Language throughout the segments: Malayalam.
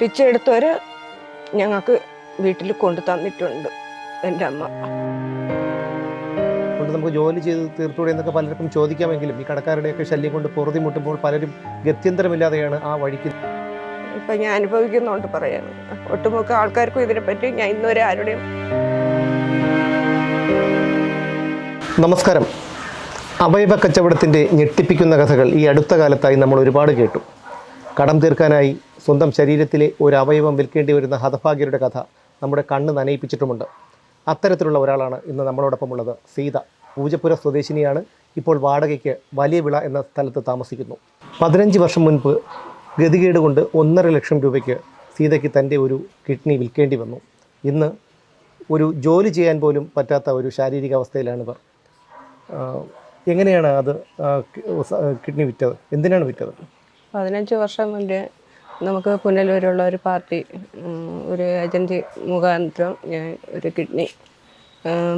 പിച്ചെടുത്തവർ ഞങ്ങൾക്ക് വീട്ടിൽ കൊണ്ടു തന്നിട്ടുണ്ട് എന്റെ അമ്മ. നമുക്ക് ജോലി ചെയ്ത് തീർത്തൂടെ എന്നൊക്കെ പലർക്കും ചോദിക്കാമെങ്കിലും ഈ കടക്കാരുടെയൊക്കെ ശല്യം കൊണ്ട് പൊറുതി മുട്ടുമ്പോൾ പലരും ഗത്യന്തരമില്ലാതെയാണ് ആ വഴിക്ക് ഇപ്പം ഞാൻ അനുഭവിക്കുന്നുണ്ട് പറയാൻ. ഒട്ടുമുക്ക ആൾക്കാർക്കും ഇതിനെപ്പറ്റി ഞാൻ ഇന്നുവരെ ആരുടെയും നമസ്കാരം. അവയവ കച്ചവടത്തിന്റെ ഞെട്ടിപ്പിക്കുന്ന കഥകൾ ഈ അടുത്ത കാലത്തായി നമ്മൾ ഒരുപാട് കേട്ടു. കടം തീർക്കാനായി സ്വന്തം ശരീരത്തിലെ ഒരു അവയവം വിൽക്കേണ്ടി വരുന്ന ഹതഭാഗ്യരുടെ കഥ നമ്മുടെ കണ്ണ് നനയിപ്പിച്ചിട്ടുമുണ്ട്. അത്തരത്തിലുള്ള ഒരാളാണ് ഇന്ന് നമ്മളോടൊപ്പം ഉള്ളത് സീത പൂജപ്പുര സ്വദേശിനിയാണ്. ഇപ്പോൾ വാടകയ്ക്ക് വലിയ വിള എന്ന സ്ഥലത്ത് താമസിക്കുന്നു. പതിനഞ്ച് വർഷം മുൻപ് ഗതികേട് കൊണ്ട് ഒന്നര ലക്ഷം രൂപയ്ക്ക് സീതയ്ക്ക് തന്റെ ഒരു കിഡ്നി വിൽക്കേണ്ടി വന്നു. ഇന്ന് ഒരു ജോലി ചെയ്യാൻ പോലും പറ്റാത്ത ഒരു ശാരീരിക അവസ്ഥയിലാണ് ഇവർ എങ്ങനെയാണ് അത് കിഡ്നി വിറ്റത്? എന്തിനാണ് വിറ്റത്? പതിനഞ്ച് വർഷം മുന്നേ നമുക്ക് പുനലൂരുള്ള ഒരു പാർട്ടി ഒരു ഏജൻസി മുഖാന്തരം ഞാൻ ഒരു കിഡ്നി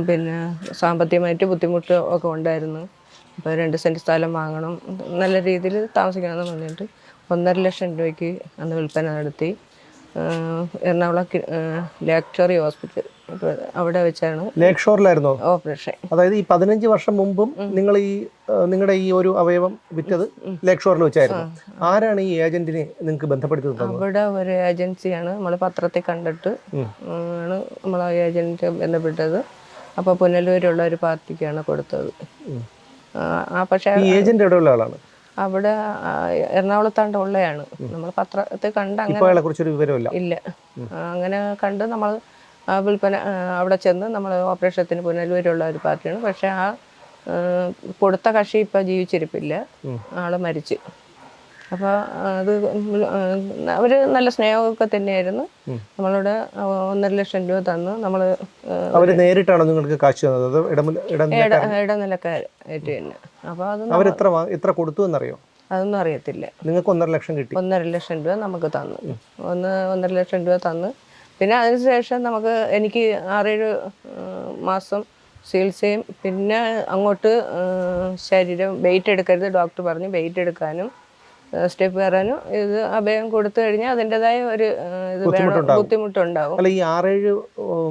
പിന്നെ സാമ്പത്തികമായിട്ട് ബുദ്ധിമുട്ട് ഒക്കെ ഉണ്ടായിരുന്നു. അപ്പോൾ രണ്ട് സെന്റ് സ്ഥലം വാങ്ങണം. നല്ല രീതിയിൽ താമസിക്കണമെന്ന് പറഞ്ഞിട്ട് ഒന്നര ലക്ഷം രൂപയ്ക്ക് അന്ന് വിൽപ്പന നടത്തി. എറണാകുളം ലാക്ടറി ഹോസ്പിറ്റൽ. അവിടെ വെച്ചാണ് ലേക്ക് ഷോറിലായിരുന്നോ ഓപ്പറേഷൻ. അതായത് ഈ പതിനഞ്ച് വർഷം മുമ്പും നിങ്ങൾ ഈ നിങ്ങളുടെ ഈ ഒരു അവയവം വിറ്റത് ലേക്ക് ഷോറിൽ വെച്ചായിരുന്നു. ആരാണ് ഈ ഏജന്റിനെ നിങ്ങൾക്ക് ബന്ധപ്പെടുത്തി അവിടെ ഒരു ഏജൻസിയാണ്. നമ്മൾ പത്രത്തിൽ കണ്ടിട്ട് ആണ് നമ്മൾ ആ ഏജന്റിനെ ബന്ധപ്പെട്ടത്. അപ്പോൾ പുനലൂരുള്ള ഒരു പാർട്ടിക്കാണ് കൊടുത്തത്. ആ, പക്ഷേ ഏജന്റ് എവിടെയുള്ള ആളാണ്? അവിടെ എറണാകുളത്താണ്ട് ഉള്ളതാണ് നമ്മൾ പത്രത്തെ കണ്ട് അങ്ങനെ ഇല്ല. അങ്ങനെ കണ്ട് നമ്മൾ വിൽപ്പന അവിടെ ചെന്ന് നമ്മൾ ഓപ്പറേഷത്തിന് പുനലൂരുള്ള ഒരു പാർട്ടിയാണ്. പക്ഷെ ആ കൊടുത്ത കക്ഷി ഇപ്പം ജീവിച്ചിരിപ്പില്ല. ആൾ മരിച്ചു. അപ്പോൾ അത് അവർ നല്ല സ്നേഹമൊക്കെ തന്നെയായിരുന്നു. നമ്മളോട് ഒന്നര ലക്ഷം രൂപ തന്നു നമ്മൾ അവർ നേരിട്ടാണോ നിങ്ങൾക്ക് കാശ് തന്നത്? ഇടനിലക്കാരായിട്ട് തന്നെ അവർ എത്ര എത്ര കൊടുത്തു എന്നറിയോ? അതൊന്നും അറിയത്തില്ല. നിങ്ങൾക്ക് ഒന്നര ലക്ഷം കിട്ടി. ഒന്നര ലക്ഷം രൂപ നമുക്ക് തന്നു. ഒന്ന് ഒന്നര ലക്ഷം രൂപ തന്ന്. പിന്നെ അതിനുശേഷം നമുക്ക് എനിക്ക് ആറേഴ് മാസം ചികിത്സയും പിന്നെ അങ്ങോട്ട് ശരീരം വെയിറ്റ് എടുക്കരുത് ഡോക്ടർ പറഞ്ഞു വെയിറ്റ് എടുക്കാനും. സ്റ്റെപ്പ് കയറാനും ഇത് അഭയം കൊടുത്തു കഴിഞ്ഞാൽ അതിന്റെതായ ഒരു ഉം, ഇത് വേണം. ബുദ്ധിമുട്ടുണ്ടാവും. അല്ല ഈ ആറേഴ്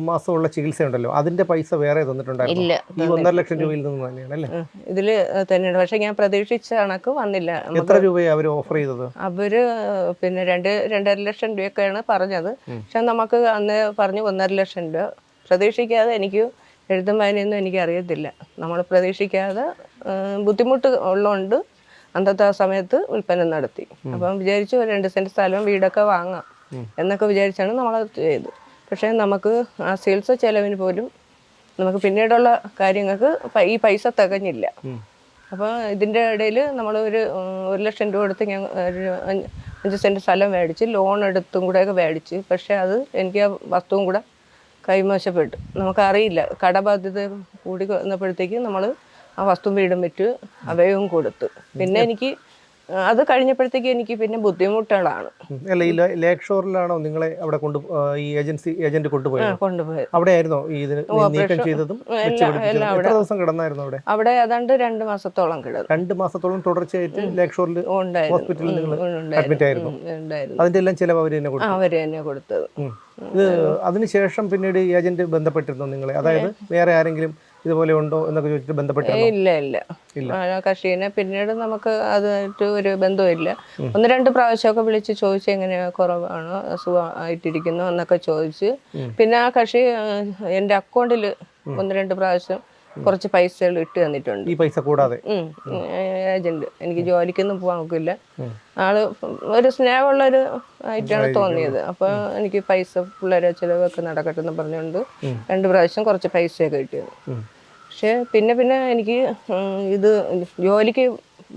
മാസമുള്ള ചികിത്സ ഉണ്ടല്ലോ. അതിന്റെ പൈസ വേറെ തന്നിട്ടുണ്ടായിരുന്നു. ഈ ഒന്നര ലക്ഷം രൂപയിൽ നിന്ന് തന്നെയാണ് അല്ലേ? ഇതിൽ തന്നെയാണ്. പക്ഷെ ഞാൻ പ്രതീക്ഷിച്ച കണക്ക് വന്നില്ല. എത്ര രൂപയാണ് അവർ ഓഫർ ചെയ്തത്? അവർ പിന്നെ രണ്ട് രണ്ടര ലക്ഷം രൂപയൊക്കെയാണ് പറഞ്ഞത്. പക്ഷെ നമുക്ക് അന്ന് പറഞ്ഞു ഒന്നര ലക്ഷം രൂപ. പ്രതീക്ഷിക്കാതെ എനിക്ക് എഴുതും വായനയൊന്നും എനിക്ക് അറിയത്തില്ല നമ്മൾ പ്രതീക്ഷിക്കാതെ ബുദ്ധിമുട്ട് ഉള്ളതുകൊണ്ട് അന്നത്തെ ആ സമയത്ത് വിൽപ്പന നടത്തി. അപ്പം വിചാരിച്ചു ഒരു രണ്ട് സെന്റ് സ്ഥലവും വീടൊക്കെ വാങ്ങാം എന്നൊക്കെ വിചാരിച്ചാണ് നമ്മൾ ചെയ്തത് പക്ഷേ നമുക്ക് ആ ചികിത്സ ചെലവിന് പോലും നമുക്ക് പിന്നീടുള്ള കാര്യങ്ങൾക്ക് ഈ പൈസ തികഞ്ഞില്ല. അപ്പോൾ ഇതിന്റെ ഇടയിൽ നമ്മൾ ഒരു ഒരു ലക്ഷം രൂപ എടുത്ത് ഞാൻ ഒരു അഞ്ച് അഞ്ച് സെന്റ് സ്ഥലം മേടിച്ച് ലോൺ എടുത്തും കൂടെയൊക്കെ മേടിച്ച് പക്ഷേ അത് എനിക്ക് ആ വസ്തുവും കൂടെ കൈമോശപ്പെട്ടു നമുക്കറിയില്ല. കടബാധ്യത കൂടി വന്നപ്പോഴത്തേക്ക് നമ്മൾ ആ വസ്തുവും വീടും വിറ്റ് അവയവും കൊടുത്തു. പിന്നെ എനിക്ക് അത് കഴിഞ്ഞപ്പോഴത്തേക്ക് എനിക്ക് പിന്നെ ബുദ്ധിമുട്ടുകളാണ്. അല്ല ഈ ലേക്ക് ഷോറിലാണോ നിങ്ങളെ അവിടെ കൊണ്ട് ഈ ഏജൻസി ഏജന്റ് കൊണ്ടുപോയത്? കൊണ്ടുപോയത്. അവിടെ ആയിരുന്നോ ഇതിന് നീക്കം ചെയ്തതും എത്ര ദിവസം കിടന്നായിരുന്നു അവിടെ? അവിടെ ഏതാണ്ട് രണ്ട് മാസത്തോളം കിടന്നു. രണ്ട് മാസത്തോളം തുടർച്ചയായിട്ട് ലേക്ക് ഷോറിൽ ഹോസ്പിറ്റലിൽ നിങ്ങൾ അഡ്മിറ്റ് ആയിരുന്നു. അതിന്റെ എല്ലാം ചിലവ് അവർ തന്നെ കൊടുത്തു? അവർ തന്നെ കൊടുത്തത്. ഇത് അതിനുശേഷം പിന്നീട് ഏജന്റ് ബന്ധപ്പെട്ടിരുന്നു നിങ്ങളെ? അതായത് വേറെ ആരെങ്കിലും ഇതുപോലെ ഉണ്ടോ എന്നൊക്കെ ചോദിച്ചിട്ട് ബന്ധപ്പെട്ടിരുന്നു ഇല്ല ഇല്ല. കർഷകനെ കക്ഷീനെ പിന്നീട് നമുക്ക് അതായിട്ട് ഒരു ബന്ധമില്ല ഒന്ന് രണ്ട് പ്രാവശ്യമൊക്കെ വിളിച്ച് ചോദിച്ചു എങ്ങനെ കുറവാണോ അസുഖമായിട്ടിരിക്കുന്നു എന്നൊക്കെ ചോദിച്ച്. പിന്നെ ആ കക്ഷി എന്റെ എന്റെ അക്കൗണ്ടിൽ ഒന്ന് രണ്ട് പ്രാവശ്യം കുറച്ച് പൈസകൾ ഇട്ട് തന്നിട്ടുണ്ട്. ഈ പൈസ കൂടാതെ. ഏജന്റ്. എനിക്ക് ജോലിക്കൊന്നും പോകാൻ നോക്കില്ല ആൾ ഒരു സ്നേഹമുള്ള ഒരു ആയിട്ടാണ്. തോന്നിയത്. അപ്പൊ എനിക്ക് പൈസ പിള്ളേരെ ചിലവൊക്കെ നടക്കട്ടെ എന്ന് പറഞ്ഞുകൊണ്ട് രണ്ട് പ്രാവശ്യം കുറച്ച് പൈസയൊക്കെ കിട്ടിയത്. പക്ഷെ പിന്നെ പിന്നെ എനിക്ക് ഇത് ജോലിക്ക്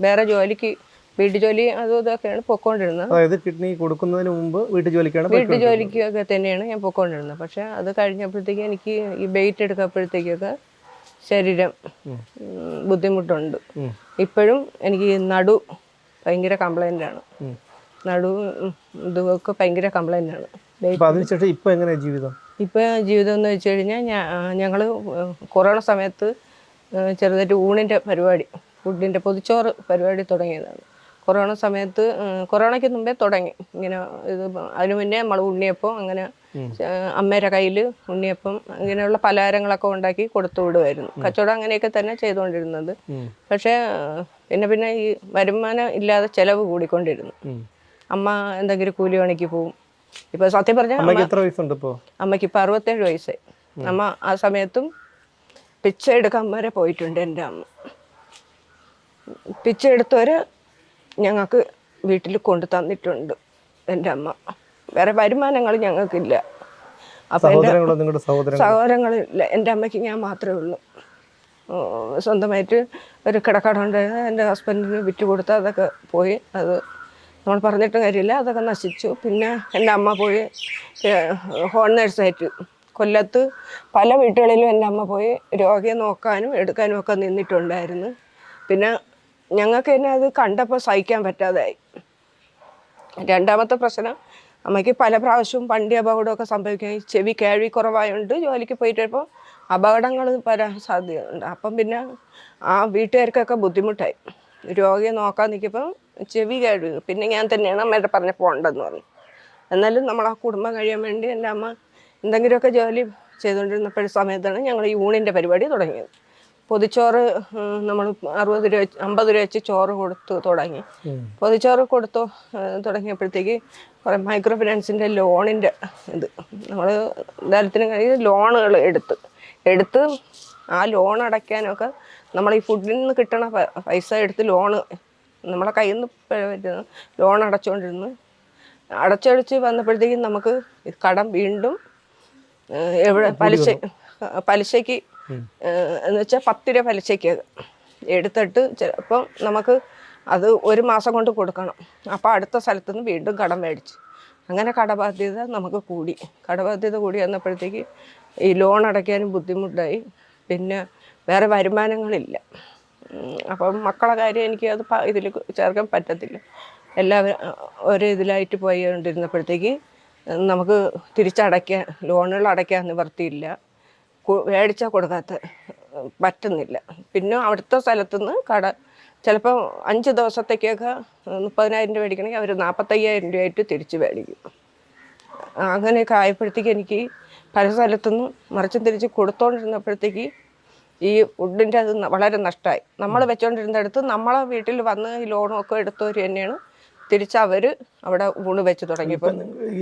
വേറെ ജോലിക്ക് വീട്ടു ജോലി അതും ഇതൊക്കെയാണ് പൊക്കോണ്ടിരുന്നത് അതായത് കിഡ്നി കൊടുക്കുന്നതിന് മുമ്പ് വീട്ടു ജോലിക്കാണ് വീട്ടു ജോലിക്കൊക്കെ തന്നെയാണ് ഞാൻ പൊക്കോണ്ടിരുന്നത് പക്ഷെ അത് കഴിഞ്ഞപ്പോഴത്തേക്ക് എനിക്ക് ഈ വെയിറ്റ് എടുക്കപ്പോഴത്തേക്കൊക്കെ ശരീരം ബുദ്ധിമുട്ടുണ്ട്. ഇപ്പോഴും എനിക്ക് നടു ഭയങ്കര കംപ്ലൈന്റ് ആണ്. നടു ഇതൊക്കെ ഭയങ്കര കംപ്ലൈന്റ് ആണ്. അതിനുശേഷം ഇപ്പൊ എങ്ങനെയാണ് ജീവിതം? ഇപ്പോൾ ജീവിതം എന്ന് വെച്ച് കഴിഞ്ഞാൽ ഞങ്ങൾ കൊറോണ സമയത്ത് ചെറുതായിട്ട് ഊണിന്റെ പരിപാടി ഫുഡിന്റെ പൊതിച്ചോറ് പരിപാടി തുടങ്ങിയതാണ്. കൊറോണ സമയത്ത് കൊറോണയ്ക്ക് മുമ്പേ തുടങ്ങി. ഇങ്ങനെ ഇത് അതിനു മുന്നേ നമ്മൾ ഉണ്ണിയപ്പം അങ്ങനെ അമ്മേരെ അമ്മയുടെ കയ്യിൽ ഉണ്ണിയപ്പം ഇങ്ങനെയുള്ള പലഹാരങ്ങളൊക്കെ ഉണ്ടാക്കി കൊടുത്തു വിടുമായിരുന്നു കച്ചവടം അങ്ങനെയൊക്കെ തന്നെ ചെയ്തുകൊണ്ടിരുന്നത്. പക്ഷേ പിന്നെ പിന്നെ ഈ വരുമാനം ഇല്ലാതെ ചിലവ് കൂടിക്കൊണ്ടിരുന്നു. അമ്മ എന്തെങ്കിലും കൂലി പണിക്ക് പോവും. ഇപ്പൊ സത്യം പറഞ്ഞാൽ അമ്മയ്ക്ക് എത്ര വയസ്സുണ്ട് ഇപ്പോ? അമ്മയ്ക്ക് ഇപ്പം അറുപത്തേഴ് വയസ്സായി. അമ്മ ആ സമയത്തും പിച്ച എടുക്കാൻ വരെ പോയിട്ടുണ്ട് എന്റെ അമ്മ. പിച്ച എടുത്തവര് ഞങ്ങൾക്ക് വീട്ടിൽ കൊണ്ടു തന്നിട്ടുണ്ട് എന്റെ അമ്മ. വേറെ വരുമാനങ്ങൾ ഞങ്ങൾക്കില്ല. അപ്പം എന്റെ സഹോദരങ്ങൾ സഹോദരങ്ങളില്ല. എന്റെ അമ്മയ്ക്ക് ഞാൻ മാത്രമേ ഉള്ളൂ. സ്വന്തമായിട്ട് ഒരു കിടക്കട ഉണ്ടായിരുന്നു എന്റെ ഹസ്ബൻഡിന് വിറ്റ് കൊടുത്ത് അതൊക്കെ പോയി അത് നമ്മൾ പറഞ്ഞിട്ടും കാര്യമില്ല. അതൊക്കെ നശിച്ചു. പിന്നെ എന്റെ അമ്മ പോയി ഹോം നേഴ്സായിട്ട് കൊല്ലത്ത് പല വീട്ടുകളിലും എന്റെ അമ്മ പോയി രോഗിയെ നോക്കാനും എടുക്കാനും ഒക്കെ നിന്നിട്ടുണ്ടായിരുന്നു. പിന്നെ ഞങ്ങൾക്ക് തന്നെ അത് കണ്ടപ്പോൾ സഹിക്കാൻ പറ്റാതായി. രണ്ടാമത്തെ പ്രശ്നം അമ്മയ്ക്ക് പല പ്രാവശ്യവും വണ്ടി അപകടമൊക്കെ സംഭവിക്കാൻ ചെവി കേൾവി കുറവായതുകൊണ്ട് ജോലിക്ക് പോയിട്ട് അപകടങ്ങൾ വരാൻ സാധ്യതയുണ്ട്. അപ്പം പിന്നെ ആ വീട്ടുകാർക്കൊക്കെ ബുദ്ധിമുട്ടായി. രോഗിയെ നോക്കാൻ നിൽക്കുമ്പോൾ ചെവി കേടു പിന്നെ ഞാൻ തന്നെയാണ് അമ്മയുടെ പറഞ്ഞ പോകണ്ടെന്ന് പറഞ്ഞു. എന്നാലും നമ്മൾ ആ കുടുംബം കഴിയാൻ വേണ്ടി എന്റെ അമ്മ എന്തെങ്കിലുമൊക്കെ ജോലി ചെയ്തുകൊണ്ടിരുന്നപ്പോഴും സമയത്താണ് ഞങ്ങൾ ഈ ഊണിന്റെ പരിപാടി തുടങ്ങിയത്. പൊതിച്ചോറ് നമ്മൾ അറുപത് രൂപ വെച്ച് അമ്പത് രൂപ വെച്ച് ചോറ് കൊടുത്തു തുടങ്ങി. പൊതിച്ചോറ് കൊടുത്തു തുടങ്ങിയപ്പോഴത്തേക്ക് കുറേ മൈക്രോ ഫിനാൻസിന്റെ ലോണിന്റെ ഇത് നമ്മൾ ദാരിദ്ര്യം കഴിഞ്ഞ് ലോണുകൾ എടുത്ത് എടുത്ത് ആ ലോൺ അടയ്ക്കാനൊക്കെ നമ്മൾ ഈ ഫുഡിൽ നിന്ന് കിട്ടണ പൈസ എടുത്ത് ലോണ് നമ്മളെ കയ്യിൽ നിന്ന് ലോൺ അടച്ചുകൊണ്ടിരുന്നു അടച്ചടച്ച് വന്നപ്പോഴത്തേക്കും നമുക്ക് കടം വീണ്ടും എവിടെ പലിശ പലിശയ്ക്ക് എന്ന് വെച്ചാൽ പത്ത് രൂപ പലിശയ്ക്ക് എടുത്തിട്ട് ചിലപ്പം നമുക്ക് അത് ഒരു മാസം കൊണ്ട് കൊടുക്കണം. അപ്പോൾ അടുത്ത സ്ഥലത്തു നിന്ന് വീണ്ടും കടം മേടിച്ച്. അങ്ങനെ കടബാധ്യത നമുക്ക് കൂടി. കടബാധ്യത കൂടി വന്നപ്പോഴത്തേക്ക് ഈ ലോൺ അടയ്ക്കാനും ബുദ്ധിമുട്ടായി. പിന്നെ വേറെ വരുമാനങ്ങളില്ല. അപ്പം മക്കളെ കാര്യം എനിക്ക് അത് ഇതിൽ ചേർക്കാൻ പറ്റത്തില്ല. എല്ലാവരും ഒരേ ഇതിലായിട്ട് പോയിക്കൊണ്ടിരുന്നപ്പോഴത്തേക്ക് നമുക്ക് തിരിച്ചടയ്ക്കാൻ ലോണുകൾ അടയ്ക്കാൻ നിവർത്തിയില്ല മേടിച്ചാൽ കൊടുക്കാത്ത പറ്റുന്നില്ല. പിന്നെ അവിടുത്തെ സ്ഥലത്തുനിന്ന് കട ചിലപ്പോൾ അഞ്ച് ദിവസത്തേക്കൊക്കെ മുപ്പതിനായിരം രൂപ മേടിക്കണമെങ്കിൽ അവർ നാൽപ്പത്തയ്യായിരം രൂപയായിട്ട് തിരിച്ച് മേടിക്കും. അങ്ങനെയൊക്കെ ആയപ്പോഴത്തേക്ക് എനിക്ക് പല സ്ഥലത്തുനിന്നും മറിച്ചും തിരിച്ച് കൊടുത്തോണ്ടിരുന്നപ്പോഴത്തേക്ക് ഈ വുഡിന്റെ അത് വളരെ നഷ്ടമായി നമ്മൾ വെച്ചുകൊണ്ടിരുന്നിടത്ത് നമ്മളെ വീട്ടിൽ വന്ന് ഈ ലോണൊക്കെ ഒക്കെ എടുത്തവർ തന്നെയാണ്. തിരിച്ച് അവർ അവിടെ ഊണ് വെച്ച് തുടങ്ങിയപ്പോൾ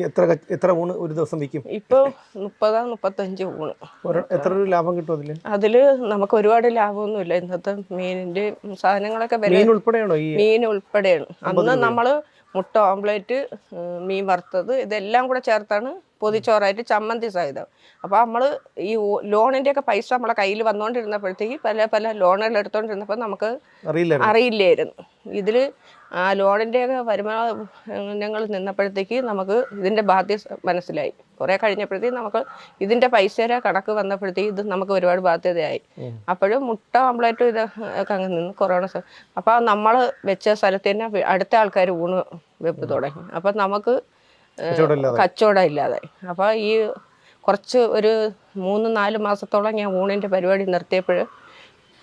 എത്ര എത്ര ഊണ് ഒരു ദിവസം വിൽക്കും? ഇപ്പോൾ മുപ്പത് മുപ്പത്തഞ്ച് ഊണ്. എത്ര ലാഭം കിട്ടും അതിൽ അതിൽ നമുക്ക് ഒരുപാട് ലാഭമൊന്നുമില്ല. ഇന്നത്തെ മീനിന്റെ സാധനങ്ങളൊക്കെ വില മീൻ ഉൾപ്പെടെയാണോ ഈ മീൻ ഉൾപ്പെടെയാണ്. അന്ന് നമ്മൾ മുട്ട ഓംപ്ലേറ്റ് മീൻ വറുത്തത് ഇതെല്ലാം കൂടെ ചേർത്താണ് പൊതിച്ചോറായിട്ട് ചമ്മന്തി സഹിതം. അപ്പോൾ നമ്മൾ ഈ ലോണിന്റെ ഒക്കെ പൈസ നമ്മളെ കയ്യിൽ വന്നുകൊണ്ടിരുന്നപ്പോഴത്തേക്ക് പല പല ലോണുകൾ എടുത്തുകൊണ്ടിരുന്നപ്പോൾ നമുക്ക് അറിയില്ലായിരുന്നു. ഇതിൽ ആ ലോണിന്റെയൊക്കെ വരുമാനങ്ങൾ നിന്നപ്പോഴത്തേക്ക് നമുക്ക് ഇതിന്റെ ബാധ്യത മനസ്സിലായി. കുറേ കഴിഞ്ഞപ്പോഴത്തേക്ക് നമുക്ക് ഇതിന്റെ പൈസയുടെ കണക്ക് വന്നപ്പോഴത്തേക്ക് ഇത് നമുക്ക് ഒരുപാട് ബാധ്യതയായി. അപ്പോഴും മുട്ട ഓംലേറ്റും ഇത് ഒക്കെ അങ്ങ് നിന്ന് കൊറോണ അപ്പോൾ നമ്മൾ വെച്ച സ്ഥലത്ത് തന്നെ അടുത്ത ആൾക്കാർ ഊണ് വെപ്പ് തുടങ്ങി. അപ്പം നമുക്ക്. കച്ചവടം ഇല്ലാതെ അപ്പോൾ ഈ കുറച്ച് ഒരു മൂന്ന് നാല് മാസത്തോളം ഞാൻ ഊണിന്റെ പരിപാടി നിർത്തിയപ്പോൾ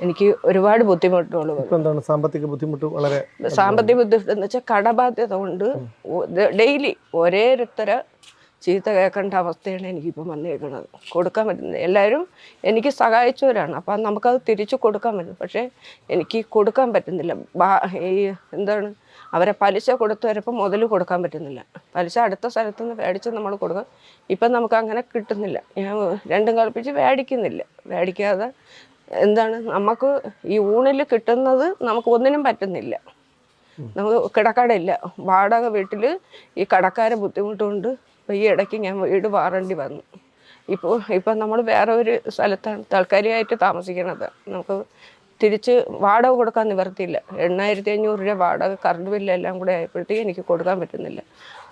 എനിക്ക് ഒരുപാട് ബുദ്ധിമുട്ടുകൾ എന്താണ് സാമ്പത്തിക ബുദ്ധിമുട്ട് വളരെ സാമ്പത്തിക ബുദ്ധിമുട്ട് എന്ന് വെച്ചാൽ കടബാധ്യത കൊണ്ട് ഡെയിലി ഒരേ ഒരുത്തര ചീത്ത കേൾക്കേണ്ട അവസ്ഥയാണ് എനിക്കിപ്പം വന്നേക്കുന്നത് കൊടുക്കാൻ പറ്റുന്നത് എല്ലാവരും എനിക്ക് സഹായിച്ചവരാണ്. അപ്പം നമുക്കത് തിരിച്ചു കൊടുക്കാൻ പറ്റും. പക്ഷേ എനിക്ക് കൊടുക്കാൻ പറ്റുന്നില്ല. ഈ എന്താണ് അവരെ പലിശ കൊടുത്തു വരപ്പോൾ മുതൽ കൊടുക്കാൻ പറ്റുന്നില്ല. പലിശ അടുത്ത സ്ഥലത്ത് നിന്ന് മേടിച്ച് നമ്മൾ കൊടുക്കാം. ഇപ്പം നമുക്ക് അങ്ങനെ കിട്ടുന്നില്ല. ഞാൻ രണ്ടും കളിപ്പിച്ച് മേടിക്കുന്നില്ല. മേടിക്കാതെ എന്താണ് നമുക്ക് ഈ ഊണിൽ കിട്ടുന്നത് നമുക്ക് ഒന്നിനും പറ്റുന്നില്ല. നമുക്ക് കിടക്കടയില്ല. വാടക വീട്ടിൽ ഈ കടക്കാരെ ബുദ്ധിമുട്ടുകൊണ്ട് ഇപ്പോൾ ഈ ഇടയ്ക്ക് ഞാൻ വീട് മാറേണ്ടി വന്നു. ഇപ്പോൾ ഇപ്പം നമ്മൾ വേറെ ഒരു സ്ഥലത്താണ് താൽക്കാലികമായിട്ട് താമസിക്കുന്നത് നമുക്ക് തിരിച്ച് വാടക കൊടുക്കാൻ നിവർത്തിയില്ല എണ്ണായിരത്തി അഞ്ഞൂറ് രൂപ വാടക കറണ്ട് ബില്ല് എല്ലാം കൂടെ ആയപ്പോഴത്തേക്ക് എനിക്ക് കൊടുക്കാൻ പറ്റുന്നില്ല.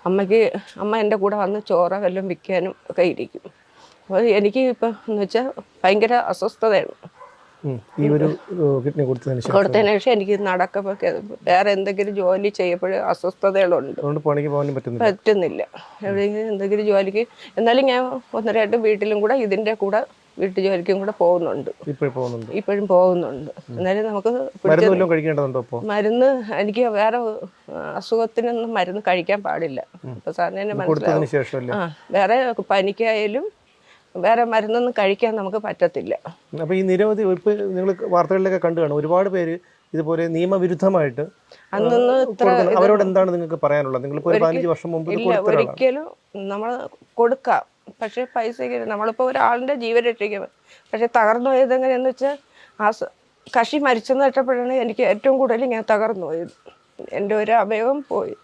അമ്മയ്ക്ക് അമ്മ എന്റെ കൂടെ വന്ന് ചോറ വല്ലതും വിൽക്കാനും ഒക്കെ ഇരിക്കും. അപ്പോൾ എനിക്ക് ഇപ്പം എന്ന് വെച്ചാൽ ഭയങ്കര അസ്വസ്ഥതയാണ്. ഈ ഒരു കിഡ്നി കൊടുത്തതിന് ശേഷം. കൊടുത്തതിന് ശേഷം എനിക്ക് നടക്കപ്പൊക്കെ വേറെ എന്തെങ്കിലും ജോലി ചെയ്യപ്പോഴും അസ്വസ്ഥതകളുണ്ട്. അതുകൊണ്ട് പണിക്ക് പോകാനും പറ്റുന്നില്ല. പറ്റുന്നില്ല. എവിടെയെങ്കിലും എന്തെങ്കിലും ജോലിക്ക് എന്നാലും ഞാൻ ഒന്ന് രണ്ട് വീട്ടിലും കൂടെ ഇതിന്റെ കൂടെ വീട്ടു ജോലിക്കും കൂടെ പോകുന്നുണ്ട്. ഇപ്പോഴും പോകുന്നുണ്ട്. ഇപ്പോഴും പോകുന്നുണ്ട്. എന്നാലും നമുക്ക് കഴിക്കേണ്ടതുണ്ടോ മരുന്ന് എനിക്ക് വേറെ അസുഖത്തിനൊന്നും മരുന്ന് കഴിക്കാൻ പാടില്ല. അപ്പൊ സാറിന് മനസ്സിലാവും. വേറെ പനിക്കായാലും വേറെ മരുന്നൊന്നും കഴിക്കാൻ നമുക്ക് പറ്റത്തില്ല. അപ്പോൾ ഈ നിരവധി ഇപ്പോൾ നിങ്ങൾ വാർത്തകളിലൊക്കെ കണ്ടു കാണും ഒരുപാട് പേര് ഇതുപോലെ നിയമവിരുദ്ധമായിട്ട് അന്നൊന്നും അവരോട് എന്താണ് നിങ്ങൾക്ക് പറയാനുള്ളത്? നിങ്ങൾ ഒരു പതിനഞ്ച് വർഷം മുമ്പ് ഒരിക്കലും നമ്മൾ കൊടുക്കാം. പക്ഷെ പൈസയ്ക്ക് നമ്മളിപ്പോൾ ഒരാളിന്റെ ജീവൻ രക്ഷിക്കാൻ പക്ഷെ തകർന്നു പോയത് എങ്ങനെയാന്ന് വെച്ചാൽ ആ കഷി മരിച്ചെന്ന് വെച്ചപ്പോഴാണ് എനിക്ക് ഏറ്റവും കൂടുതൽ ഞാൻ തകർന്നു പോയത്. എന്റെ ഒരു അവയവം പോയി.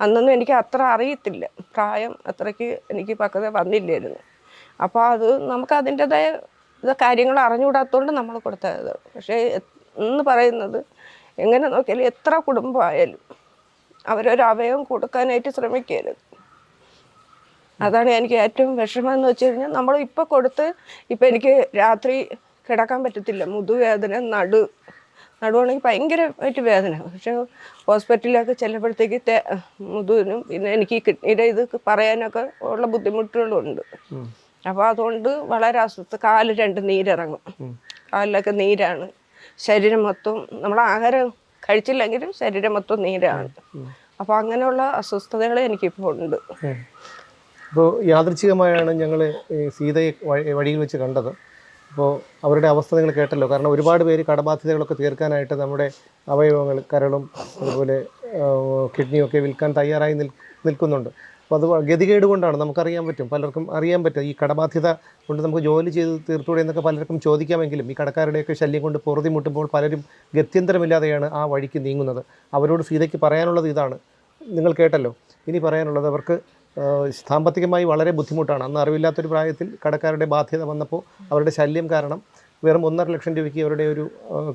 അന്നൊന്നും എനിക്ക് അത്ര അറിയത്തില്ല. പ്രായം അത്രയ്ക്ക് എനിക്ക് പക്വത വന്നില്ലായിരുന്നു. അപ്പോൾ അത് നമുക്ക് അതിന്റെതായ കാര്യങ്ങൾ അറിഞ്ഞുകൂടാത്തതുകൊണ്ട് നമ്മൾ കൊടുത്തത്. പക്ഷേ എന്ന് പറയുന്നത് എങ്ങനെ നോക്കിയാലും എത്ര കുടുംബമായാലും അവരൊരു അവയവം കൊടുക്കാനായിട്ട് ശ്രമിക്കരുത്. അതാണ് എനിക്ക് ഏറ്റവും വിഷമം എന്ന് വെച്ച് കഴിഞ്ഞാൽ നമ്മൾ ഇപ്പോൾ കൊടുത്ത് ഇപ്പം എനിക്ക് രാത്രി കിടക്കാൻ പറ്റത്തില്ല. മുതുവേദന നടു നടുവാണെങ്കിൽ ഭയങ്കരമായിട്ട് വേദന. പക്ഷെ ഹോസ്പിറ്റലിലൊക്കെ ചെല്ലുമ്പോഴത്തേക്ക് മുതുവിനും പിന്നെ എനിക്ക് കിഡ്നിയുടെ ഇത് പറയാനൊക്കെ ഉള്ള ബുദ്ധിമുട്ടുകളുണ്ട്. അപ്പോൾ അതുകൊണ്ട് വളരെ അസ്വസ്ഥ. കാൽ രണ്ട് നീരിറങ്ങും. കാലിലൊക്കെ നീരാണ്. ശരീരം മൊത്തം നമ്മൾ ആഹാരം കഴിച്ചില്ലെങ്കിലും ശരീരം മൊത്തം നീരാണ്. അപ്പോൾ അങ്ങനെയുള്ള അസ്വസ്ഥതകൾ എനിക്കിപ്പോൾ ഉണ്ട്. അപ്പോൾ യാദൃച്ഛികമായാണ് ഞങ്ങൾ സീതയെ വഴി- വഴിയിൽ വെച്ച് കണ്ടത്. അപ്പോൾ അവരുടെ അവസ്ഥ നിങ്ങൾ കേട്ടല്ലോ. കാരണം ഒരുപാട് പേര് കടബാധ്യതകളൊക്കെ തീർക്കാനായിട്ട് നമ്മുടെ അവയവങ്ങൾ കരളും അതുപോലെ കിഡ്നിയൊക്കെ വിൽക്കാൻ തയ്യാറായി നിൽ നിൽക്കുന്നുണ്ട്. അപ്പോൾ അത് ഗതികേട് കൊണ്ടാണ് നമുക്കറിയാൻ പറ്റും. പലർക്കും അറിയാൻ പറ്റും. ഈ കടബാധ്യത കൊണ്ട് നമുക്ക് ജോലി ചെയ്ത് തീർത്തൂടെ എന്നൊക്കെ പലർക്കും ചോദിക്കാമെങ്കിലും ഈ കടക്കാരുടെയൊക്കെ ശല്യം കൊണ്ട് പൊറുതി മുട്ടുമ്പോൾ പലരും ഗത്യന്തരമില്ലാതെയാണ് ആ വഴിക്ക് നീങ്ങുന്നത്. അവരോട് സീതയ്ക്ക് പറയാനുള്ളത് ഇതാണ്. നിങ്ങൾ കേട്ടല്ലോ. ഇനി പറയാനുള്ളത് അവർക്ക് സാമ്പത്തികമായി വളരെ ബുദ്ധിമുട്ടാണ്. അന്ന് അറിവില്ലാത്തൊരു പ്രായത്തിൽ കടക്കാരുടെ ബാധ്യത വന്നപ്പോൾ അവരുടെ ശല്യം കാരണം വെറും ഒന്നര ലക്ഷം രൂപയ്ക്ക് അവരുടെ ഒരു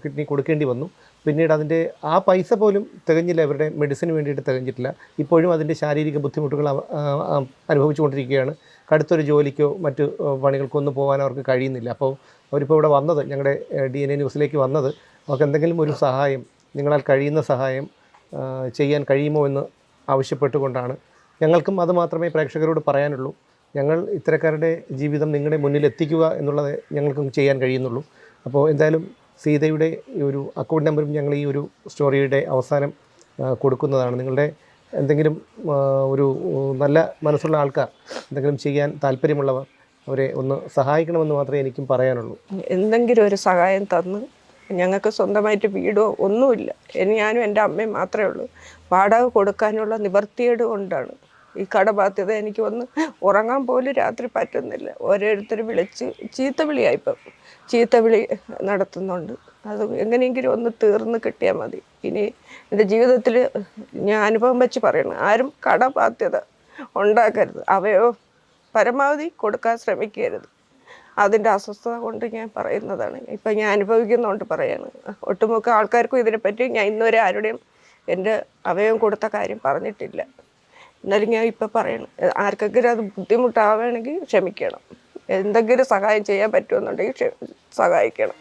കിഡ്നി കൊടുക്കേണ്ടി വന്നു. പിന്നീട് അതിന്റെ ആ പൈസ പോലും തികഞ്ഞില്ല അവരുടെ മെഡിസിന് വേണ്ടിയിട്ട് തികഞ്ഞിട്ടില്ല. ഇപ്പോഴും അതിന്റെ ശാരീരിക ബുദ്ധിമുട്ടുകൾ അനുഭവിച്ചുകൊണ്ടിരിക്കുകയാണ്. കടുത്തൊരു ജോലിക്കോ മറ്റു ആഹ് പണികൾക്കോ ഒന്നും പോകാൻ അവർക്ക് കഴിയുന്നില്ല. അപ്പോൾ അവരിപ്പോൾ ഇവിടെ വന്നത് ഞങ്ങളുടെ ഡി എൻ എ ന്യൂസിലേക്ക് വന്നത് അവർക്ക് എന്തെങ്കിലും ഒരു സഹായം നിങ്ങളാൽ കഴിയുന്ന സഹായം ചെയ്യാൻ കഴിയുമോ എന്ന് ആവശ്യപ്പെട്ടുകൊണ്ടാണ്. ഞങ്ങൾക്കും അത് മാത്രമേ പ്രേക്ഷകരോട് പറയാനുള്ളൂ. ഞങ്ങൾ ഇത്തരക്കാരുടെ ജീവിതം നിങ്ങളുടെ മുന്നിൽ എത്തിക്കുക എന്നുള്ളത് ഞങ്ങൾക്കും ചെയ്യാൻ കഴിയുന്നുള്ളൂ. അപ്പോൾ എന്തായാലും സീതയുടെ ഒരു അക്കൗണ്ട് നമ്പറും ഞങ്ങൾ ഈ ഒരു സ്റ്റോറിയുടെ അവസാനം കൊടുക്കുന്നതാണ്. നിങ്ങളുടെ എന്തെങ്കിലും ഒരു നല്ല മനസ്സുള്ള ആൾക്കാർ എന്തെങ്കിലും ചെയ്യാൻ താല്പര്യമുള്ളവർ അവരെ ഒന്ന് സഹായിക്കണമെന്ന് മാത്രമേ എനിക്കും പറയാനുള്ളൂ. എന്തെങ്കിലും ഒരു സഹായം തന്ന് ഞങ്ങൾക്ക് സ്വന്തമായിട്ട് വീടോ ഒന്നുമില്ല. ഞാനും എന്റെ അമ്മയും മാത്രമേ ഉള്ളൂ. വാടക കൊടുക്കാനുള്ള നിവർത്തിയേട് കൊണ്ടാണ്. ഈ കടബാധ്യത എനിക്ക് വന്ന് ഉറങ്ങാൻ പോലും രാത്രി പറ്റുന്നില്ല. ഓരോരുത്തർ വിളിച്ച് ചീത്ത വിളിയായിപ്പം ചീത്ത വിളി നടത്തുന്നുണ്ട്. അത് എങ്ങനെയെങ്കിലും ഒന്ന് തീർന്ന് കിട്ടിയാൽ മതി. ഇനി എന്റെ ജീവിതത്തിൽ ഞാൻ അനുഭവം വെച്ച് പറയണം ആരും കടബാധ്യത ഉണ്ടാക്കരുത്. അവയോ പരമാവധി കൊടുക്കാൻ ശ്രമിക്കരുത്. അതിന്റെ അസ്വസ്ഥത കൊണ്ട് ഞാൻ പറയുന്നതാണ്. ഇപ്പം ഞാൻ അനുഭവിക്കുന്നതുകൊണ്ട് പറയാണ്. ഒട്ടുമുക്ക ആൾക്കാർക്കും ഇതിനെപ്പറ്റി ഞാൻ ഇന്നുവരെ ആരുടെയും എന്റെ അവയവം കൊടുത്ത കാര്യം പറഞ്ഞിട്ടില്ല. എന്നാലും ഞാൻ ഇപ്പം പറയണം. ആർക്കെങ്കിലും അത് ബുദ്ധിമുട്ടാവുകയാണെങ്കിൽ ക്ഷമിക്കണം. എന്തെങ്കിലും സഹായം ചെയ്യാൻ പറ്റുമെന്നുണ്ടെങ്കിൽ സഹായിക്കണം.